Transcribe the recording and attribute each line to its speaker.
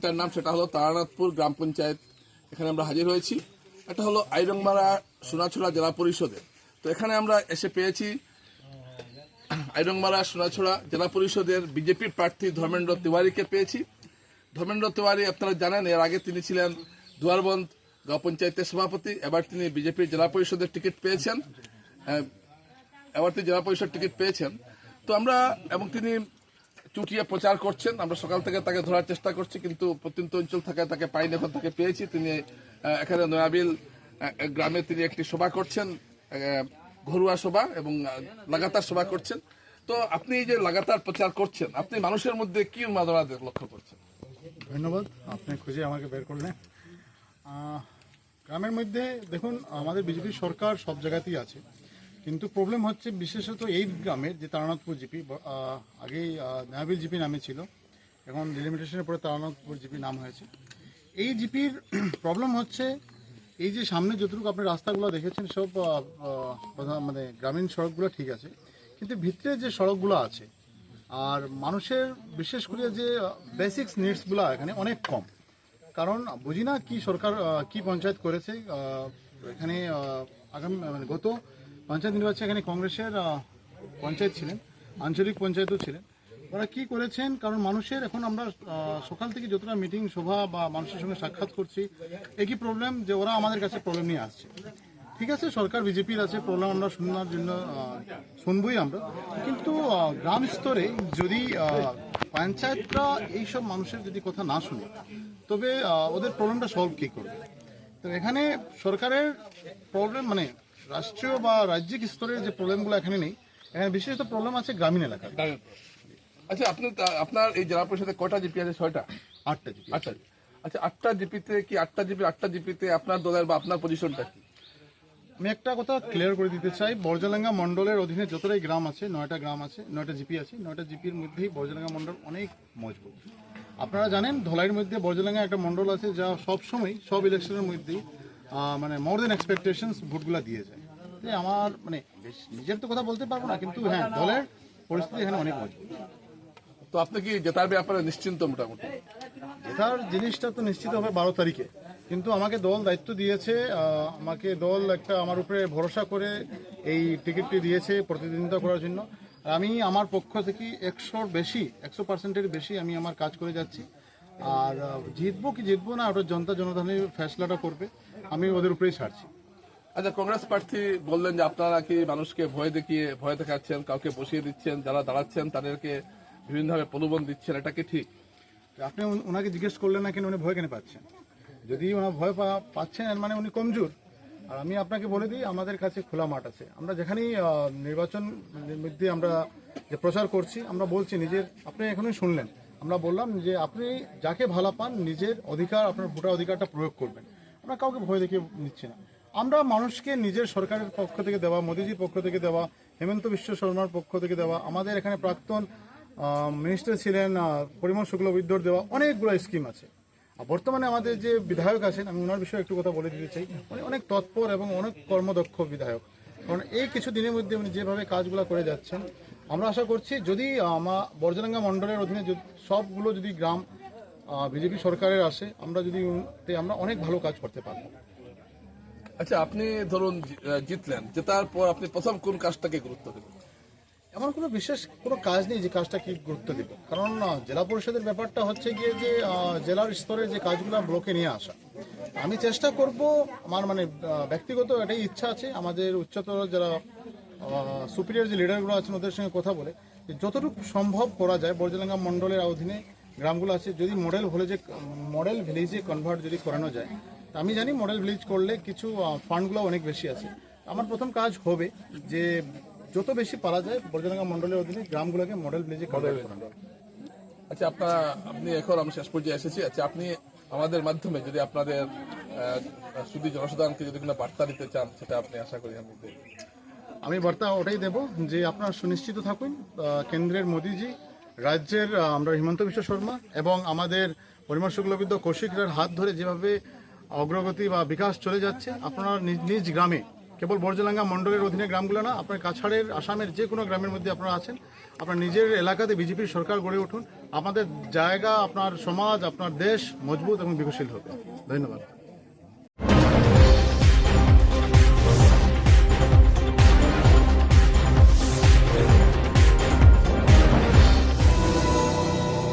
Speaker 1: জিপিটার নাম সেটা হলো তারানাথপুর গ্রাম পঞ্চায়েত। এখানে আমরা হাজির হয়েছি। এটা হলো আইরংমারা সোনাছড়া জেলা পরিষদে। তো এখানে আমরা এসে পেয়েছি আইরংমারা সোনাছড়া জেলা পরিষদের বিজেপির প্রার্থী ধর্মেন্দ্র তিওয়ারিকে পেয়েছি। ধর্মেন্দ্র তিওয়ারি আপনারা জানেন, এর আগে তিনি ছিলেন দুয়ারবন্দ গাঁও পঞ্চায়েতের সভাপতি, এবার তিনি বিজেপির জেলা পরিষদের টিকিট পেয়েছেন। এবার তিনি জেলা পরিষদ টিকিট পেয়েছেন। তো আমরা, এবং তিনি চুটিয়ে প্রচার করছেন। আমরা সকাল থেকে তাকে ধরার চেষ্টা করছি, কিন্তু প্রত্যন্ত অঞ্চল থাকায় তাকে পাইনি, এখন তাকে পেয়েছি। তিনি এখানে নয়াবিল গ্রামে তিনি একটি সভা করছেন ঘরোয়া সভা এবং লাগাতার সভা করছেন। তো আপনি এই যে লাগাতার প্রচার করছেন, আপনি মানুষের মধ্যে কি উন্মাদনা লক্ষ্য করছেন?
Speaker 2: ধন্যবাদ, আপনি খুঁজে আমাকে বের করলেন। গ্রামের মধ্যে, দেখুন, আমাদের বিজেপি সরকার সব জায়গাতেই আছে। কিন্তু প্রবলেম হচ্ছে বিশেষত এই গ্রামের যে তারানাথপুর জিপি আগেই নাবিল জিপি নামে ছিল, এখন ডিলিমিটেশনের পরে তারানাথপুর জিপি নাম হয়েছে। এই জিপির প্রবলেম হচ্ছে এই যে সামনে যতটুকু আপনি রাস্তাগুলো দেখেছেন, সব মানে গ্রামীণ সড়কগুলো ঠিক আছে, কিন্তু ভিতরে যে সড়কগুলো আছে, আর মানুষের বিশেষ করে যে বেসিক্স নিডসগুলো এখানে অনেক কম। কারণ বুঝি না কী সরকার কি পঞ্চায়েত করেছে এখানে আগামী মানে গত পঞ্চায়েত নির্বাচনে এখানে কংগ্রেসের পঞ্চায়েত ছিলেন, আঞ্চলিক পঞ্চায়েতও ছিলেন। ওরা কি করেছেন? কারণ মানুষের এখন আমরা সকাল থেকে যতটা মিটিং, সভা বা মানুষের সঙ্গে সাক্ষাৎ করছি, একই প্রবলেম যে ওরা আমাদের কাছে প্রবলেম নিয়ে আসছে। ঠিক আছে, সরকার, বিজেপির আছে প্রবলেম আমরা শোনার জন্য শুনবই আমরা। কিন্তু গ্রাম স্তরে যদি পঞ্চায়েতরা এইসব মানুষের যদি কথা না শুনে, তবে ওদের প্রবলেমটা সলভ কী করবে? তো এখানে সরকারের প্রবলেম মানে রাষ্ট্রীয় বা রাজ্যিক স্তরের যে প্রবলেমগুলো এখানে নেই এখানে বিশেষত প্রবলেম আছে গ্রামীণ এলাকায়।
Speaker 1: আচ্ছা আপনি আপনার এই জেলা পরিষদে কয়টা জিপি আছে ছয়টা?
Speaker 2: আটটা জিপি
Speaker 1: আচ্ছা আচ্ছা আটটা জিপিতে কি আটটা জিপি আটটা জিপিতে আপনার দলের বা আপনার পজিশনটা কি?
Speaker 2: আমি একটা কথা ক্লিয়ার করে দিতে চাই বর্জালাঙ্গা মণ্ডলের অধীনে যতটাই গ্রাম আছে নয়টা গ্রাম আছে নয়টা জিপি আছে নয়টা জিপির মধ্যেই বর্জালাঙ্গা মন্ডল অনেক মজবুত। আপনারা জানেন ধলাইয়ের মধ্যে বর্জালাঙ্গা একটা মণ্ডল আছে যা সব সময় সব ইলেকশনের মধ্যেই মানে মোর দেন এক্সপেকটেশনস ভোটগুলা দিয়ে যায়। যে আমার মানে নিজের তো কথা বলতে পারব না কিন্তু হ্যাঁ দলের পরিস্থিতি এখানে অনেক মজবুত।
Speaker 1: তো আপনি কি জেতার ব্যাপারে নিশ্চিন্ত মোটামুটি?
Speaker 2: জেতার জিনিসটা তো নিশ্চিত হবে বারো তারিখে। কিন্তু আমাকে দল দায়িত্ব দিয়েছে আমাকে দল একটা আমার উপরে ভরসা করে এই টিকিটটি দিয়েছে প্রতিদ্বন্দ্বিতা করার জন্য। আমি আমার পক্ষ থেকে একশোর বেশি একশো পার্সেন্টের বেশি আমি আমার কাজ করে যাচ্ছি। আর জিতবো কি জিতবো না ওটা জনতা জনগণের ফ্যাসলাটা করবে আমি ওদের উপরেই ছাড়ছি।
Speaker 1: আচ্ছা কংগ্রেস প্রার্থী বললেন যে আপনারা কি মানুষকে ভয় দেখিয়ে, ভয় দেখাচ্ছেন, কাউকে বসিয়ে দিচ্ছেন, যারা দাঁড়াচ্ছেন, তাদেরকে বিভিন্নভাবে প্রলোভন দিচ্ছেন, এটা কি ঠিক?
Speaker 2: আপনি ওনাকে জিজ্ঞেস করলেন না কেন উনি ভয় কেন পাচ্ছেন? যদি ওনার ভয় পাচ্ছেন মানে উনি কমজোর। আর আমি আপনাকে বলে দিই, আমাদের কাছে খোলা মাঠ আছে। আমরা যেখানেই নির্বাচন মধ্যে আমরা যে প্রচার করছি, আমরা বলছি নিজের, আপনি এখনই শুনলেন। আমরা বললাম যে আপনি যাকে ভালো পান, নিজের অধিকার, আপনার ভোটার অধিকারটা প্রয়োগ করবেন। আমরা কাউকে ভয় দেখিয়ে নিচ্ছি না। আমরা মানুষকে নিজের সরকারের পক্ষ থেকে দেওয়া, মোদিজির পক্ষ থেকে দেওয়া, হেমন্ত বিশ্ব শর্মার পক্ষ থেকে দেওয়া, আমাদের এখানে প্রাক্তন মিনিস্টার ছিলেন পরিমল শুক্লবৈদ্যর দেওয়া অনেকগুলো স্কিম আছে। বর্তমানে আমাদের যে বিধায়ক আছেন, আমি ওনার বিষয়ে একটু কথা বলে দিতে চাই, উনি অনেক তৎপর এবং অনেক কর্মদক্ষ বিধায়ক। কারণ এই কিছু দিনের মধ্যে উনি যেভাবে কাজগুলো করে যাচ্ছেন, আমরা আশা করছি যদি আমার বর্জরাঙ্গা মণ্ডলের অধীনে সবগুলো যদি গ্রাম বিজেপি সরকারের আসে, আমরা যদি আমরা অনেক ভালো কাজ করতে পারব।
Speaker 1: আচ্ছা আপনি ধরুন জিতলেন, জেতার পর আপনি প্রথম কোন কাজটাকে গুরুত্ব দেবেন
Speaker 2: এমন কোনো বিশেষ কোনো কাজ নেই যে কাজটা কি গুরুত্ব দেব। কারণ জেলা পরিষদের ব্যাপারটা হচ্ছে গিয়ে যে জেলার স্তরে যে কাজগুলো ব্লকে নিয়ে আসা, আমি চেষ্টা করব, আমার মানে ব্যক্তিগত এটাই ইচ্ছা আছে, আমাদের উচ্চতর যারা সুপিরিয়র যে লিডারগুলো আছেন ওদের সঙ্গে কথা বলে, যে যতটুকু সম্ভব করা যায়, বর্জলাঙ্গা মণ্ডলের অধীনে গ্রামগুলো আছে, যদি মডেল ভিলেজে মডেল ভিলেজে কনভার্ট যদি করানো যায় আমি জানি মডেল ভিলেজ করলে কিছু ফান্ডগুলো অনেক বেশি আছে। আমার প্রথম কাজ হবে যে যত বেশি পারা যায় বর্জলাঙ্গা মন্ডলের অধীনে গ্রামগুলোকে মডেল ভিলেজে কনভার্ট
Speaker 1: আচ্ছা আপনার আপনি এখন আমি শেষ পর্যায়ে এসেছি। আচ্ছা আপনি আমাদের মাধ্যমে যদি আপনাদের শুধু জনসাধারণকে যদি কোনো বার্তা দিতে চান সেটা আপনি আশা করি আমি
Speaker 2: আমি বার্তা ওটাই দেব যে আপনারা সুনিশ্চিত থাকুন কেন্দ্রের মোদিজি রাজ্যের আমরা হিমন্ত বিশ্ব শর্মা এবং আমাদের পরিমল শুক্লবিদ্য কৌশিকরার হাত ধরে যেভাবে অগ্রগতি বা বিকাশ চলে যাচ্ছে। আপনারা নিজ নিজ গ্রামে, কেবল বর্জলাঙ্গা মণ্ডলের অধীনে গ্রামগুলো না, আপনার কাছাড়ের, আসামের যে কোনো গ্রামের মধ্যে আপনারা আছেন। আপনার নিজের এলাকাতে বিজেপির সরকার গড়ে উঠুন। আমাদের জায়গা, আপনার সমাজ, আপনার দেশ মজবুত এবং বিকশীল হবে ধন্যবাদ।